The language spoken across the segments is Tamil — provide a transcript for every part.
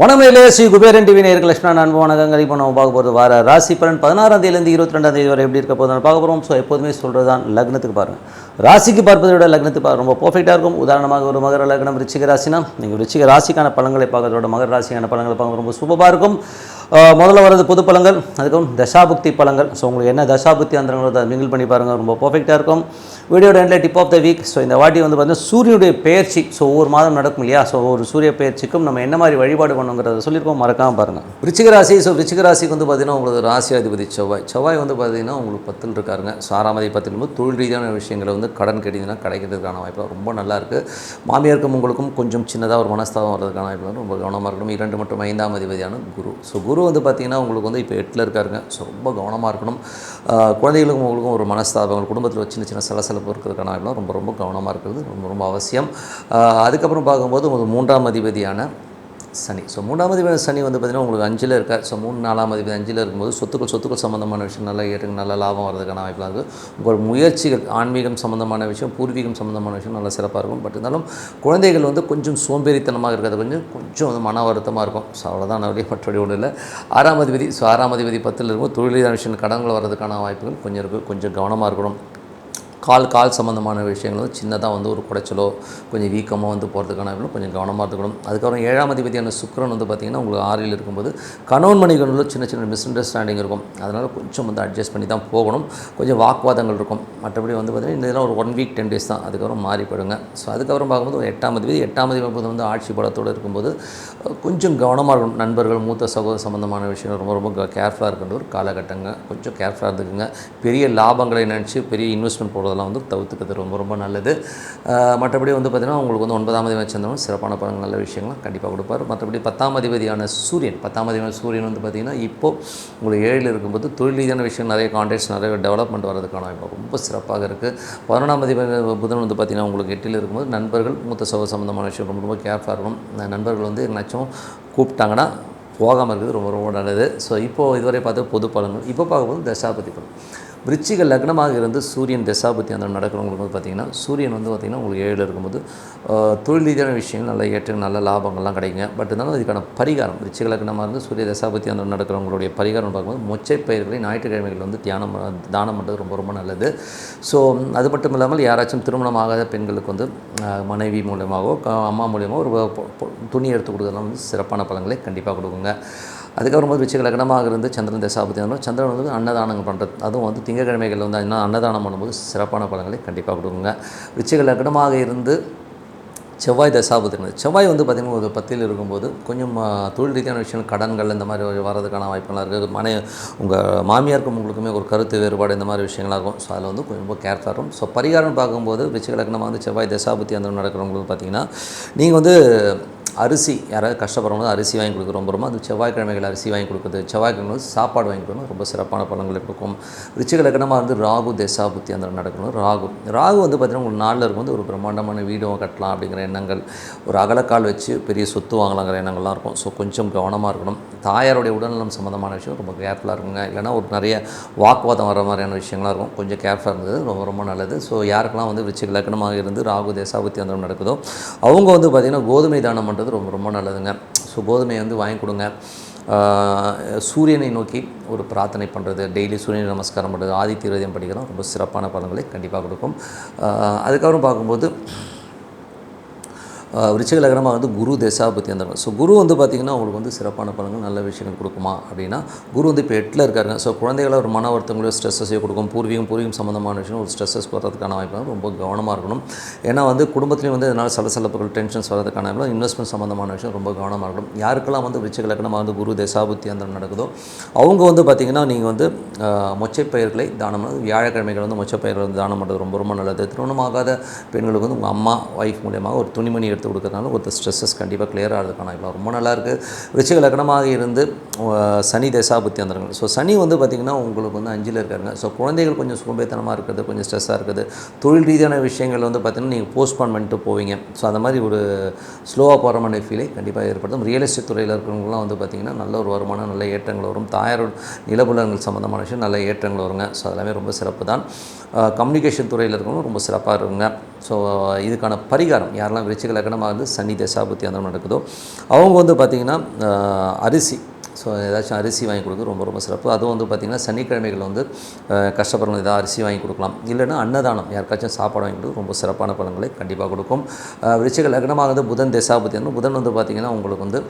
வணமையிலே ஸ்ரீ குபேரன் டிவி நேர்கள் லட்சுமணா நண்பு வணக்கங்கள் இப்போ நம்ம பார்க்க போகிறது வார ராசி பலன். பதினாறாம் தேதியிலேருந்து இருபத்தி ரெண்டாம் தேதி வரை எப்படி இருக்க போதும் பார்க்க போகிறோம். ஸோ எப்போதுமே சொல்கிறது தான் லக்னத்துக்கு பாருங்கள் ராசிக்கு பார்ப்பதை விட லக்னத்துக்கு பார்க்க ரொம்ப பர்ஃபெக்டாக இருக்கும். உதாரணமாக ஒரு மகர லக்னம் ரிச்சிக ராசினா நீங்கள் ரிச்சிக ராசிக்கான பழங்களை பார்க்கறதோட மகர ராசிக்கான பழங்களை பார்க்க ரொம்ப சூப்பராக இருக்கும். முதல்ல வரது பொது பலங்கள் அதுக்கப்புறம் தசாபுக்தி பழங்கள். ஸோ உங்களுக்கு என்ன தசாபுக்தி அந்தங்கிறத அதை மிங்கிள் பண்ணி பாருங்கள் ரொம்ப பர்ஃபெக்டாக இருக்கும். வீடியோட எண்டில் tip of the week so இந்த வாட்டி வந்து பார்த்தீங்கன்னா சூரியனுடைய பெயர்ச்சி ஸோ ஒவ்வொரு மாதம் நடக்கும் இல்லையா? ஸோ ஒரு சூரிய பெயர்ச்சிக்கும் நம்ம என்ன மாதிரி வழிபாடு பண்ணுங்கிறத சொல்லியிருக்கோம் மறக்காமல் பாருங்கள் ரிச்சிகராசி ராசி ஸோ ரிச்சிகராசிக்கு வந்து பார்த்தீங்கன்னா உங்களுக்கு ராசியாதிபதி செவ்வாய். செவ்வாய் வந்து பார்த்தீங்கன்னா உங்களுக்கு பத்துன்னு இருக்காருங்க. ஸோ ஆறாம் அதிபதி தொழில் ரீதியான விஷயங்களை வந்து கடன் கேட்டிங்கன்னா கிடைக்கிறதுக்கான வாய்ப்பு ரொம்ப நல்லாயிருக்கு மாமியாருக்கும் உங்களுக்கும் கொஞ்சம் சின்னதாக ஒரு மனஸ்தாபம் வர்றதுக்கான வாய்ப்பு வந்து ரொம்ப கவனமாக இருக்கணும். இரண்டு மற்றும் ஐந்தாம் அதிபதியான குரு. ஸோ குரு வந்து பார்த்தீங்கன்னா உங்களுக்கு வந்து இப்போ எட்டில் இருக்காருங்க. ஸோ ரொம்ப கவனமாக இருக்கணும். குழந்தைகளுக்கும் உங்களுக்கும் ஒரு மனஸ்தாபங்கள் குடும்பத்தில் ஒரு சின்ன சின்ன சலசலப்பு இருக்கிறதுக்கான ரொம்ப ரொம்ப கவனமாக இருக்கிறது ரொம்ப ரொம்ப அவசியம். அதுக்கப்புறம் பார்க்கும்போது ஒரு மூன்றாம் அதிபதியான சனி. ஸோ மூணாம் சனி வந்து பார்த்திங்கன்னா உங்களுக்கு அஞ்சில் இருக்கார். ஸோ மூணு நாலாம் அதிபதி அஞ்சில் இருக்கும்போது சொத்துக்கள் சொத்துக்கள் சம்மந்தமான விஷயம் நல்லா ஏற்றுக்கு நல்ல லாபம் வரதுக்கான வாய்ப்பெலாம் இருக்குது உங்கள் முயற்சிகள் ஆன்மீகம் சம்மந்தமான விஷயம் பூர்வீகம் சம்மந்தமான விஷயம் நல்லா சிறப்பாக இருக்கும். பட் இருந்தாலும் குழந்தைகள் வந்து கொஞ்சம் சோம்பேறித்தனமாக இருக்கிறது. கொஞ்சம் கொஞ்சம் வந்து மன வருத்தமாக இருக்கும். ஸோ அவ்வளோதான் நிறைய மற்றபடி ஒன்றும் இல்லை. ஆறாம் அதிபதி ஸோ ஆறாம் அதிபதி பத்தில் இருக்கும் தொழிலான விஷயம் கடன்கள் வர்றதுக்கான வாய்ப்புகள் கொஞ்சம் இருக்குது கொஞ்சம் கவனமாக இருக்கணும். கால் கால் சம்மந்தமான விஷயங்கள் வந்து சின்னதாக வந்து ஒரு குடைச்சலோ கொஞ்சம் வீக்கமோ வந்து போகிறதுக்கான கொஞ்சம் கவனமாக இருக்கணும். அதுக்கப்புறம் ஏழாம் அதிபதியான சுக்கிரன் வந்து பார்த்திங்கன்னா உங்களுக்கு ஆறில் இருக்கும்போது கணவன் மணிகளுள்ள சின்ன சின்ன மிஸ் அண்டர்ஸ்டாண்டிங் இருக்கும். அதனால் கொஞ்சம் வந்து அட்ஜஸ்ட் பண்ணி தான் போகணும். கொஞ்சம் வாக்குவாதங்கள் இருக்கும். மற்றபடி வந்து பார்த்திங்கன்னா இதெல்லாம் ஒரு ஒன் வீக் டென் டேஸ் தான். அதுக்கப்புறம் மாறி ஸோ அதுக்கப்புறம் பார்க்கும்போது ஒரு எட்டாம் அதிபதி எட்டாம் அதிபதி வந்து ஆட்சி பலத்தோடு இருக்கும்போது கொஞ்சம் கவனமாக இருக்கணும். நண்பர்கள் மூத்த சகோதர சம்மந்தமான விஷயங்கள் ரொம்ப ரொம்ப கேர்ஃபுல்லாக இருக்கின்ற ஒரு காலகட்டங்க கொஞ்சம் கேர்ஃபுல்லாக இருந்துக்குங்க. பெரிய லாபங்களை நினச்சி பெரிய இன்வெஸ்ட்மெண்ட் போடுறது போடுறதெல்லாம் வந்து தவிர்த்துக்கிறது ரொம்ப ரொம்ப நல்லது. மற்றபடி வந்து பார்த்திங்கன்னா உங்களுக்கு வந்து ஒன்பதாம் அதிபதி சேர்ந்தவங்க சிறப்பான பலன் நல்ல விஷயங்கள்லாம் கண்டிப்பாக கொடுப்பார். மற்றபடி பத்தாம் அதிபதியான சூரியன் பத்தாம் அதிபதியான சூரியன் வந்து பார்த்திங்கன்னா இப்போது உங்களுக்கு ஏழில் இருக்கும்போது தொழில் ரீதியான விஷயம் நிறைய கான்டாக்ட்ஸ் நிறைய டெவலப்மெண்ட் வரதுக்கான வாய்ப்பு ரொம்ப சிறப்பாக இருக்குது பதினொன்றாம் அதிபதி புதன் வந்து பார்த்திங்கன்னா உங்களுக்கு எட்டில் இருக்கும்போது நண்பர்கள் மூத்த சகோதர சம்மந்தமான விஷயம் ரொம்ப ரொம்ப கேர்ஃபாக இருக்கணும். நண்பர்கள் வந்து என்னாச்சும் கூப்பிட்டாங்கன்னா போகாமல் இருக்கிறது ரொம்ப ரொம்ப நல்லது. ஸோ இப்போது இதுவரை பார்த்து பொது பலன்கள் இப்போ பார்க்கும்போது தசாபதி பலன். விருச்சிக லக்னமாக இருந்து சூரியன் தசாபத்தி அந்த நடக்கிறவங்களுக்கு வந்து பார்த்திங்கன்னா சூரியன் வந்து பார்த்திங்கன்னா உங்களுக்கு ஏழில் இருக்கும்போது தொழில் ரீதியான விஷயங்கள் நல்ல ஏற்ற நல்ல லாபங்கள்லாம் கிடைக்குங்க. பட் இருந்தாலும் இதுக்கான பரிகாரம் விருச்சிக லக்னமாக இருந்து சூரிய தசாபத்தி அந்த நடக்கிறவங்களுடைய பரிகாரம் பார்க்கும்போது மொச்சை பயிர்களை ஞாயிற்றுக்கிழமைகள் வந்து தியானம் தானம் பண்ணுறது ரொம்ப ரொம்ப நல்லது. ஸோ அது மட்டும் இல்லாமல் யாராச்சும் திருமணம் ஆகாத பெண்களுக்கு வந்து மனைவி மூலியமாகவோ அம்மா மூலியமாகவோ ஒரு துணி எடுத்து கொடுக்குறதுலாம் வந்து சிறப்பான பலன்களை கண்டிப்பாக கொடுக்குங்க. அதுக்கப்புறம் வந்து விச்சக லக்னமாக இருந்து சந்திரன் தசாபதி வந்து சந்திரன் வந்து அன்னதானங்கள் பண்ணுறது அதுவும் வந்து திங்கக்கிழமைகள் வந்து இன்னும் அன்னதானம் பண்ணும்போது சிறப்பான பலன்களை கண்டிப்பாக கொடுக்குங்க. விச்சக லக்னமாக இருந்து செவ்வாய் தசாபதி செவ்வாய் வந்து பார்த்திங்கன்னா ஒரு பத்தில் இருக்கும்போது கொஞ்சம் தொழில் ரீதியான விஷயங்கள் கடன்கள் இந்த மாதிரி வரதுக்கான வாய்ப்புகள்லாம் இருக்குது. மனை உங்கள் மாமியாருக்கும் உங்களுக்குமே ஒரு கருத்து வேறுபாடு இந்த மாதிரி விஷயங்களாக இருக்கும். ஸோ அதில் வந்து கொஞ்சம் ரொம்ப கேர்ஃபுல்லாக இருக்கும். ஸோ பரிகாரம் பார்க்கும்போது விச்சக லக்னமாக வந்து செவ்வாய் தசாபதி அந்த நடக்கிறவங்களுக்கு பார்த்தீங்கன்னா நீங்கள் வந்து அரிசி யாராவது கஷ்டப்படுறவங்க அரிசி வாங்கி கொடுக்குறோம் ரொம்ப ரொம்ப. அது செவ்வாய்க்கிழமைகள் அரிசி வாங்கி கொடுக்குறது செவ்வாய்க்கிழமை சாப்பாடு வாங்கி கொடுக்கணும் ரொம்ப சிறப்பான பலன்களை கொடுக்கும். ரிச்சிக லக்னமாக வந்து ராகு தசாபுத்தி அந்த நடக்கணும். ராகு. ராகு வந்து பார்த்திங்கன்னா உங்களுக்கு நாளில் இருக்கும்போது ஒரு பிரம்மாண்டமான வீடும் கட்டலாம் அப்படிங்கிற எண்ணங்கள். ஒரு அகலக்கால் வச்சு பெரிய சொத்து வாங்கலாங்கிற எண்ணங்கள்லாம் இருக்கும். ஸோ கொஞ்சம் கவனமாக இருக்கணும். தாயாருடைய உடல்நலம் சம்மந்தமான விஷயம் ரொம்ப கேர்ஃபுல்லாக இருக்குங்க. இல்லைன்னா ஒரு நிறைய வாக்குவாதம் வர மாதிரியான விஷயங்கள்லாம் இருக்கும். கொஞ்சம் கேர்ஃபுல்லாக இருந்தது ரொம்ப ரொம்ப நல்லது. ஸோ யாருக்கெல்லாம் வந்து ரிச்சிக லக்னமாக இருந்து ராகு தேசாபத்தி அந்த நடக்குதோ அவங்க வந்து பார்த்திங்கன்னா கோதுமை தானம் பண்ணுறது ரொம்ப ரொம்ப நல்லதுங்க. ஸோ வந்து வாங்கி கொடுங்க. சூரியனை நோக்கி ஒரு பிரார்த்தனை பண்ணுறது டெய்லி சூரியனை நமஸ்காரம் பண்ணுறது ஆதித்ய ஹிருதயம் படிக்கிறோம் ரொம்ப சிறப்பான பலன்களை கண்டிப்பாக கொடுக்கும். அதுக்கப்புறம் பார்க்கும்போது விருச்சிக லக்னமாக வந்து குரு தசாபத்தி அந்த ஸோ குரு வந்து பார்த்திங்கன்னா உங்களுக்கு வந்து சிறப்பான பலன்கள் நல்ல விஷயங்கள் கொடுக்குமா அப்படின்னா குரு வந்து இப்போ எட்டில் இருக்காருங்க. ஸோ குழந்தைகளை ஒரு மன வருத்தங்களோ ஸ்ட்ரெஸ்ஸஸையோ கொடுக்கும். பூர்வீகம் பூர்வீகம் சம்மந்தமான விஷயம் ஒரு ஸ்ட்ரெஸ்ஸஸ் வர்றதுக்கான வாய்ப்பு ரொம்ப கவனமாக இருக்கணும். ஏன்னா வந்து குடும்பத்துலேயும் வந்து இதனால் சலசலப்புகள் டென்ஷன்ஸ் வரதுக்கான வாய்ப்பு இன்வெஸ்ட்மெண்ட் சம்மந்தமான விஷயம் ரொம்ப கவனமாக இருக்கணும். யாருக்கெல்லாம் வந்து விருச்சிக லக்னமாக வந்து குரு தசாபுத்தி அந்த நடக்குதோ அவங்க வந்து பார்த்திங்கன்னா நீங்கள் வந்து மொச்சைப்பயிர்களை தானம் வியாழக்கிழமைகள் வந்து மொச்சப்பயிர்கள் வந்து தானம் பண்ணுறது ரொம்ப ரொம்ப நல்லது. திருமணமாகாத பெண்களுக்கு வந்து உங்கள் அம்மா ஒய்ஃப் மூலியமாக ஒரு துணிமணி எடுத்து எடுத்து கொடுக்கறதுனால ஒரு ஸ்ட்ரெஸ்ஸஸ் கண்டிப்பாக கிளியர் ஆகிறதுக்கான இப்போ ரொம்ப நல்லா இருக்குது ரிச்சிக லக்னமாக இருந்து சனி தசாபுத்தி வந்துருங்க. ஸோ சனி வந்து பார்த்திங்கன்னா உங்களுக்கு வந்து அஞ்சில் இருக்காருங்க. ஸோ குழந்தைகள் கொஞ்சம் சோம்பேத்தனமாக இருக்கிறது கொஞ்சம் ஸ்ட்ரெஸ்ஸாக இருக்குது. தொழில் ரீதியான விஷயங்கள் வந்து பார்த்திங்கன்னா நீங்கள் போஸ்ட்பான் பண்ணிட்டு போவீங்க. ஸோ அந்த மாதிரி ஒரு ஸ்லோவாக போகிற மாதிரி ஃபீலை கண்டிப்பாக ஏற்படுத்தும். ரியல் எஸ்டேட் துறையில் இருக்கிறவங்களாம் வந்து பார்த்திங்கன்னா நல்ல ஒரு வருமானம் நல்ல ஏற்றங்கள் வரும். தாயாரோட நிலபுலங்கள் சம்மந்தமான விஷயம் நல்ல ஏற்றங்கள் வருங்க. ஸோ அதெல்லாமே ரொம்ப சிறப்பு தான் கம்யூனிகேஷன் துறையில் இருக்கிறவங்க ரொம்ப சிறப்பாக இருக்குங்க. ஸோ இதுக்கான பரிகாரம் யாரெல்லாம் விருச்சிக லக்கணமாக இருந்து சனி தசாபுத்தி அந்த நடக்குதோ அவங்க வந்து பார்த்திங்கன்னா அரிசி. ஸோ ஏதாச்சும் அரிசி வாங்கி கொடுக்குறது ரொம்ப ரொம்ப சிறப்பு. அதுவும் வந்து பார்த்திங்கன்னா சனிக்கிழமைகள் வந்து கஷ்டப்படுறவங்க ஏதாவது அரிசி வாங்கி கொடுக்கலாம். இல்லைன்னா அன்னதானம் யாருக்காச்சும் சாப்பாடு வாங்கி கொடுத்து ரொம்ப சிறப்பான பலன்களை கண்டிப்பாக கொடுக்கும். விருச்சிக லக்னமாக வந்து புதன் தசாபுத்தி வந்து புதன் வந்து பார்த்திங்கன்னா உங்களுக்கு வந்து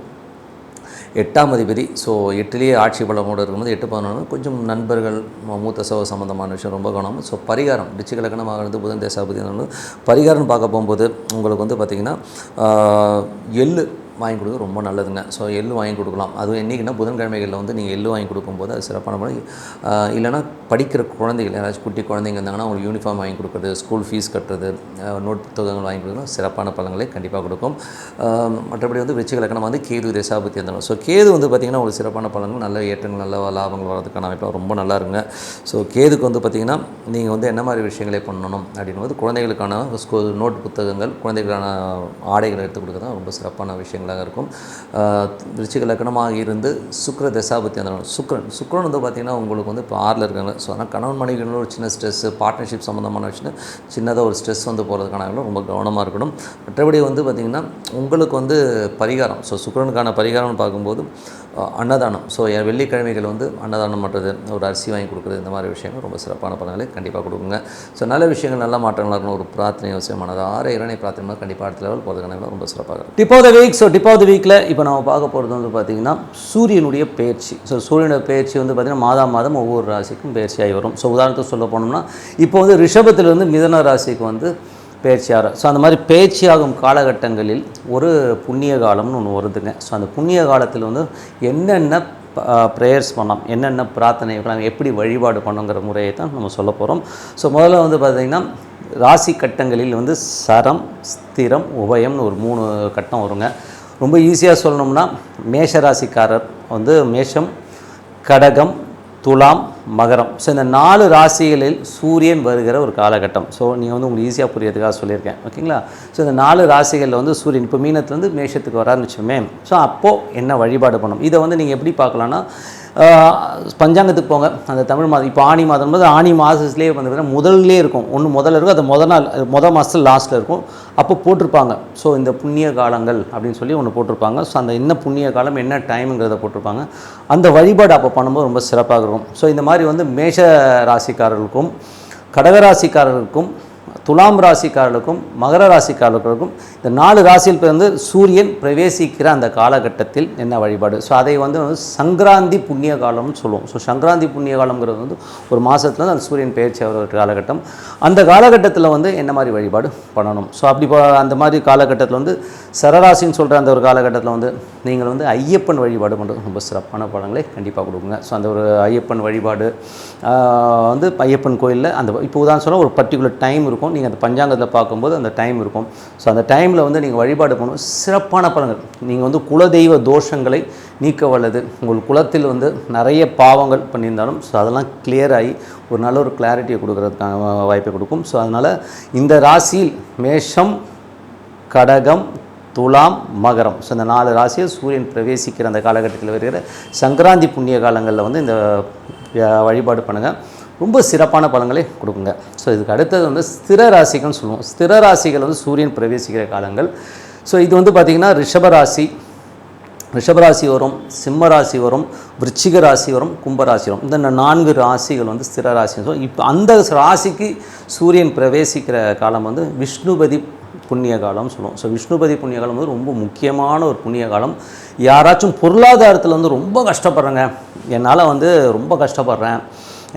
எட்டாம் அதிபதி. ஸோ எட்டுலேயே ஆட்சி பலமோடு இருக்கும்போது எட்டு பதினொன்று கொஞ்சம் நண்பர்கள் மூத்த சவ சம்மந்தமான விஷயம் ரொம்ப கவனம். ஸோ பரிகாரம் ரிச்சிக லக்னமாக இருந்து புதன் தேசாபதி பரிகாரம் பார்க்க போகும்போது உங்களுக்கு வந்து பார்த்திங்கன்னா எள்ளு வாங்கி கொடுக்க ரொம்ப நல்லதுங்க. ஸோ எள்ளு வாங்கி கொடுக்கலாம். அதுவும் என்றைக்குன்னா புதன்கிழமைகளில் வந்து நீங்கள் எள்ளு வாங்கி கொடுக்கும்போது அது சிறப்பான முறை. இல்லைனா இல்லைன்னா படிக்கிற குழந்தைகள் யாராச்சும் குட்டி குழந்தைங்க இருந்தாங்கன்னா அவங்களுக்கு யூனிஃபார்ம் வாங்கி கொடுக்குறது ஸ்கூல் ஃபீஸ் கட்டுறது நோட் புத்தகங்கள் வாங்கி கொடுக்கணும் சிறப்பான பலன்களை கண்டிப்பாக கொடுக்கும். மற்றபடி வந்து விருச்சிக வந்து கேது தசாபத்தி இருந்தாலும் ஸோ கேது வந்து பார்த்திங்கன்னா உங்களுக்கு சிறப்பான பலன்கள் நல்ல ஏற்றங்கள் நல்ல லாபங்கள் வரதுக்கான அமைப்பாக ரொம்ப நல்லா இருங்க ஸோ கேதுக்கு வந்து பார்த்திங்கன்னா நீங்கள் வந்து என்ன மாதிரி விஷயங்களை பண்ணணும் அப்படின்னும் போது குழந்தைகளுக்கான ஸ்கூல் நோட் புத்தகங்கள் குழந்தைகளுக்கான ஆடைகளை எடுத்து கொடுக்க தான் ரொம்ப சிறப்பான விஷயங்கள் விஷயங்களாக இருக்கும். ஆஹ், விருச்சிக லக்னமாக இருந்து சுக்கர தசாபத்தி அந்த சுக்ரன் சுக்கரன் வந்து பார்த்திங்கன்னா உங்களுக்கு வந்து இப்போ ஆறில் இருக்காங்க. ஸோ அதனால் கணவன் மனைவிகளும் ஒரு சின்ன ஸ்ட்ரெஸ்ஸு பார்ட்னர்ஷிப் சம்மந்தமான விஷயம் சின்னதாக ஒரு ஸ்ட்ரெஸ் வந்து போகிறதுக்கான ரொம்ப கவனமாக இருக்கணும். மற்றபடி வந்து பார்த்திங்கன்னா உங்களுக்கு வந்து பரிகாரம். ஸோ சுக்கரனுக்கான பரிகாரம்னு பார்க்கும்போது அன்னதானம். ஸோ என் வெள்ளிக்கிழமைகள் வந்து அன்னதானம் பண்ணுறது ஒரு அரிசி வாங்கி கொடுக்குறது இந்த மாதிரி விஷயங்கள் ரொம்ப சிறப்பான பலன்களை கண்டிப்பாக கொடுக்குங்க. ஸோ நல்ல விஷயங்கள் நல்ல மாற்றங்களாக இருக்கணும். ஒரு பிரார்த்தனை அவசியமானது. ஆறு இரணை பிரார்த்தனை கண்டிப்பாக அடுத்த லெவல் போகிறதுக்கான ரொம்ப சிறப்பாக இருக்கும். Tip of the week so tip of the வீக்கில் இப்போ நம்ம பார்க்க போகிறது வந்து பார்த்திங்கன்னா சூரியனுடைய பயிற்சி ஸோ சூரியனுடைய பயிற்சி வந்து பார்த்திங்கன்னா மாதம் மாதம் ஒவ்வொரு ராசிக்கும் பயிற்சியாகி வரும். ஸோ உதாரணத்துக்கு சொல்ல போனோம்னா இப்போ வந்து ரிஷபத்திலிருந்து மிதன ராசிக்கு வந்து பேச்சியார். ஸோ அந்த மாதிரி பேச்சியாகும் காலகட்டங்களில் ஒரு புண்ணிய காலம்னு ஒன்று வருதுங்க. ஸோ அந்த புண்ணிய காலத்தில் வந்து என்னென்ன ப்ரேயர்ஸ் பண்ணலாம் என்னென்ன பிரார்த்தனை பண்ணலாம் எப்படி வழிபாடு பண்ணுங்கிற முறையை தான் நம்ம சொல்ல போகிறோம் ஸோ முதல்ல வந்து பார்த்திங்கன்னா ராசி கட்டங்களில் வந்து சரம் ஸ்திரம் உபயம்னு ஒரு மூணு கட்டம் வருங்க. ரொம்ப ஈஸியாக சொல்லணும்னா மேஷ ராசிக்காரர் வந்து மேஷம் கடகம் துலாம் மகரம். ஸோ இந்த நாலு ராசிகளில் சூரியன் வருகிற ஒரு காலகட்டம். ஸோ நீங்கள் வந்து உங்களுக்கு ஈஸியாக புரியறதுக்காக சொல்லியிருக்கேன். ஓகேங்களா ஸோ இந்த நாலு ராசிகளில் வந்து சூரியன் இப்போ மீனத்துலேருந்து மேஷத்துக்கு வரான்னு வச்சுமே ஸோ அப்போது என்ன வழிபாடு பண்ணணும்? இதை வந்து நீங்கள் எப்படி பார்க்கலான்னா பஞ்சாங்கத்துக்கு போங்க. அந்த தமிழ் மாதம் இப்போ ஆணி மாதம் போது ஆணி மாதத்துலேயே வந்து பார்த்தீங்கன்னா முதல்லே இருக்கும். ஒன்று முதல்ல இருக்கும் அது முத நாள் முத மாதத்தில் லாஸ்ட்டில் இருக்கும். அப்போ போட்டிருப்பாங்க. ஸோ இந்த புண்ணிய காலங்கள் அப்படின்னு சொல்லி ஒன்று போட்டிருப்பாங்க. ஸோ அந்த என்ன புண்ணிய காலம் என்ன டைமுங்கிறத போட்டிருப்பாங்க. அந்த வழிபாடு அப்போ பண்ணும்போது ரொம்ப சிறப்பாக இருக்கும். ஸோ இந்த மாதிரி வந்து மேஷ ராசிக்காரர்களுக்கும் கடகராசிக்காரர்களுக்கும் துலாம் ராசிக்காரர்களுக்கும் மகர ராசிக்காரர்களுக்கும் இந்த நாலு ராசியில் பிறந்து சூரியன் பிரவேசிக்கிற அந்த காலகட்டத்தில் என்ன வழிபாடு? ஸோ அதை வந்து சங்கராந்தி புண்ணிய காலம்னு சொல்லுவோம். ஸோ சங்கராந்தி புண்ணிய காலம்ங்கிறது வந்து ஒரு மாதத்தில் அந்த சூரியன் பயிற்சி ஆகிற ஒரு காலகட்டம். அந்த காலகட்டத்தில் வந்து என்ன மாதிரி வழிபாடு பண்ணணும்? ஸோ அப்படி அந்த மாதிரி காலகட்டத்தில் வந்து சரராசின்னு சொல்கிற அந்த ஒரு காலகட்டத்தில் வந்து நீங்கள் வந்து ஐயப்பன் வழிபாடு பண்ணுறது ரொம்ப சிறப்பான படங்களை கண்டிப்பாக கொடுக்குங்க. ஸோ அந்த ஒரு ஐயப்பன் வழிபாடு வந்து ஐயப்பன் கோயிலில் அந்த இப்போ உதாரணம் சொன்னால் ஒரு பர்டிகுலர் டைம் இருக்கும். நீங்கள் அந்த பஞ்சாங்கத்தில் பார்க்கும்போது அந்த டைம் இருக்கும். ஸோ அந்த டைமில் வந்து நீங்கள் வழிபாடு பண்ணணும். சிறப்பான பலன்கள். நீங்கள் வந்து குலதெய்வ தோஷங்களை நீக்க வல்லது. உங்கள் குலத்தில் வந்து நிறைய பாவங்கள் பண்ணியிருந்தாலும் ஸோ அதெல்லாம் கிளியர் ஆகி ஒரு நல்ல ஒரு கிளாரிட்டியை கொடுக்குறதுக்கான வாய்ப்பை கொடுக்கும். ஸோ அதனால் இந்த ராசியில் மேஷம் கடகம் துலாம் மகரம். ஸோ இந்த நாலு ராசியை சூரியன் பிரவேசிக்கிற அந்த காலகட்டத்தில் வருகிற சங்கராந்தி புண்ணிய காலங்களில் வந்து இந்த வழிபாடு பண்ணுங்கள் ரொம்ப சிறப்பான பலன்களை கொடுக்குங்க. ஸோ இதுக்கு அடுத்தது வந்து ஸ்திர ராசிகள்னு சொல்லுவோம். ஸ்திர ராசிகள் வந்து சூரியன் பிரவேசிக்கிற காலங்கள். ஸோ இது வந்து பார்த்திங்கன்னா ரிஷபராசி ரிஷபராசி வரும் சிம்ம ராசி வரும் விருச்சிக ராசி வரும் கும்பராசி வரும். இந்த நான்கு ராசிகள் வந்து ஸ்திர ராசி. இப்போ அந்த ராசிக்கு சூரியன் பிரவேசிக்கிற காலம் வந்து விஷ்ணுபதி புண்ணிய காலம் சொல்லுவோம். ஸோ விஷ்ணுபதி புண்ணிய காலம் வந்து ரொம்ப முக்கியமான ஒரு புண்ணிய காலம். யாராச்சும் பொருளாதாரத்தில் வந்து ரொம்ப கஷ்டப்படுறேங்க. என்னால் வந்து ரொம்ப கஷ்டப்படுறேன்.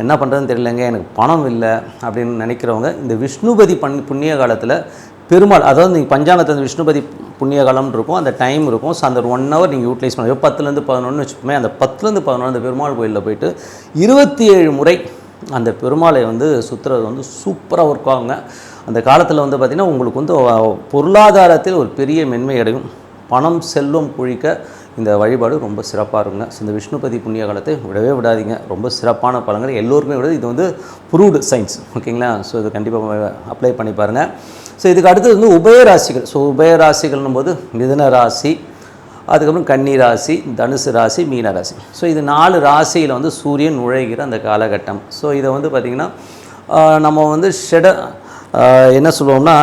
என்ன பண்ணுறதுன்னு தெரியலங்க எனக்கு பணம் இல்லை அப்படின்னு நினைக்கிறவங்க இந்த விஷ்ணுபதி பண் புண்ணிய காலத்தில் பெருமாள் அதாவது நீங்கள் பஞ்சாங்கத்தில் விஷ்ணுபதி புண்ணிய காலம்னு இருக்கும் அந்த டைம் இருக்கும். ஸோ அந்த ஒன் ஹவர் நீங்கள் யூட்டிலைஸ் பண்ணுவோம் பத்துலேருந்து பதினொன்று வச்சுப்போமே அந்த பத்துலேருந்து பதினொன்று அந்த பெருமாள் கோயிலில் போயிட்டு இருபத்தி ஏழு முறை அந்த பெருமாளை வந்து சுற்றுறது வந்து சூப்பராக ஒர்க் ஆகுங்க. அந்த காலத்தில் வந்து பார்த்திங்கன்னா உங்களுக்கு வந்து பொருளாதாரத்தில் ஒரு பெரிய மென்மை அடையும் பணம் செல்லும் குழிக்க இந்த வழிபாடு ரொம்ப சிறப்பாக இருக்குங்க. ஸோ இந்த விஷ்ணுபதி புண்ணிய காலத்தை விடவே விடாதீங்க. ரொம்ப சிறப்பான பழங்கள் எல்லோருக்குமே விட இது வந்து ப்ரூவ்டு சயின்ஸ். ஓகேங்களா? ஸோ இது கண்டிப்பாக அப்ளை பண்ணி பாருங்கள் ஸோ இதுக்கு அடுத்தது வந்து உபயராசிகள் ஸோ உபயராசிகள்னும் போது மிதுன ராசி அதுக்கப்புறம் கன்னி ராசி தனுசு ராசி மீன ராசி. ஸோ இது நாலு ராசியில் வந்து சூரியன் நுழைகிற அந்த காலகட்டம். ஸோ இதை வந்து பார்த்திங்கன்னா நம்ம வந்து ஷெட என்ன சொல்லுவோம்னா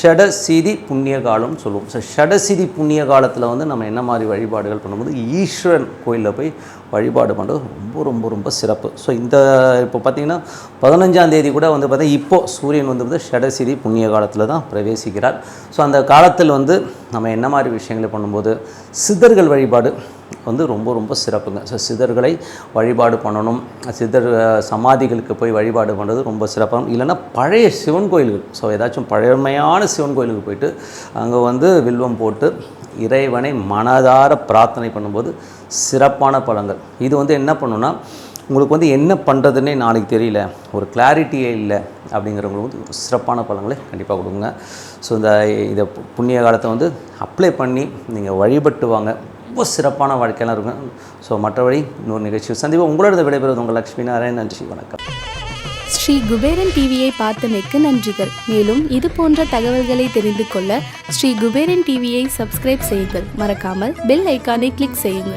ஷடசிதி புண்ணிய காலம்னு சொல்லுவோம். ஸோ ஷடசிதி புண்ணிய காலத்தில் வந்து நம்ம என்ன மாதிரி வழிபாடுகள் பண்ணும்போது ஈஸ்வரன் கோயிலில் போய் வழிபாடு பண்ணுறது ரொம்ப ரொம்ப ரொம்ப சிறப்பு. ஸோ இந்த இப்போ பார்த்திங்கன்னா பதினஞ்சாம் தேதி கூட வந்து பார்த்திங்கன்னா இப்போ சூரியன் வந்து வந்து ஷடசிதி புண்ணிய காலத்தில் தான் பிரவேசிக்கிறார். ஸோ அந்த காலத்தில் வந்து நம்ம என்ன மாதிரி விஷயங்களை பண்ணும்போது சித்தர்கள் வழிபாடு வந்து ரொம்ப ரொம்ப சிறப்புங்க. ஸோ சிதர்களை வழிபாடு பண்ணணும். சிதர் சமாதிகளுக்கு போய் வழிபாடு பண்ணுறது ரொம்ப சிறப்பாக இல்லைன்னா பழைய சிவன் கோயில்கள். ஸோ ஏதாச்சும் பழமையான சிவன் கோயிலுக்கு போயிட்டு அங்கே வந்து வில்வம் போட்டு இறைவனை மனதார பிரார்த்தனை பண்ணும்போது சிறப்பான பழங்கள் இது வந்து என்ன பண்ணுன்னா உங்களுக்கு வந்து என்ன பண்ணுறதுன்னே நாளைக்கு தெரியல. ஒரு கிளாரிட்டியே இல்லை அப்படிங்கிறவங்களுக்கு வந்து சிறப்பான பழங்களை கண்டிப்பாக கொடுங்க. ஸோ இந்த இதை புண்ணிய காலத்தை வந்து அப்ளை பண்ணி நீங்கள் வழிபட்டு வாங்க. ரொம்ப சிறப்பான வாழ்க்கையெல்லாம் இருக்கும். ஸோ மற்றபடி இன்னொரு நிகழ்ச்சி சந்திப்போம். உங்களோட விடைபெறுவது உங்கள் லக்ஷ்மி நாராயண் நன்றி வணக்கம். ஸ்ரீ குபேரன் டிவியை பார்த்தமைக்கு நன்றிகள். மேலும் இது போன்ற தகவல்களை தெரிந்து கொள்ள ஸ்ரீ குபேரன் டிவியை சப்ஸ்கிரைப் செய்யுங்கள். மறக்காமல் பெல் ஐக்கானை கிளிக் செய்யுங்கள்.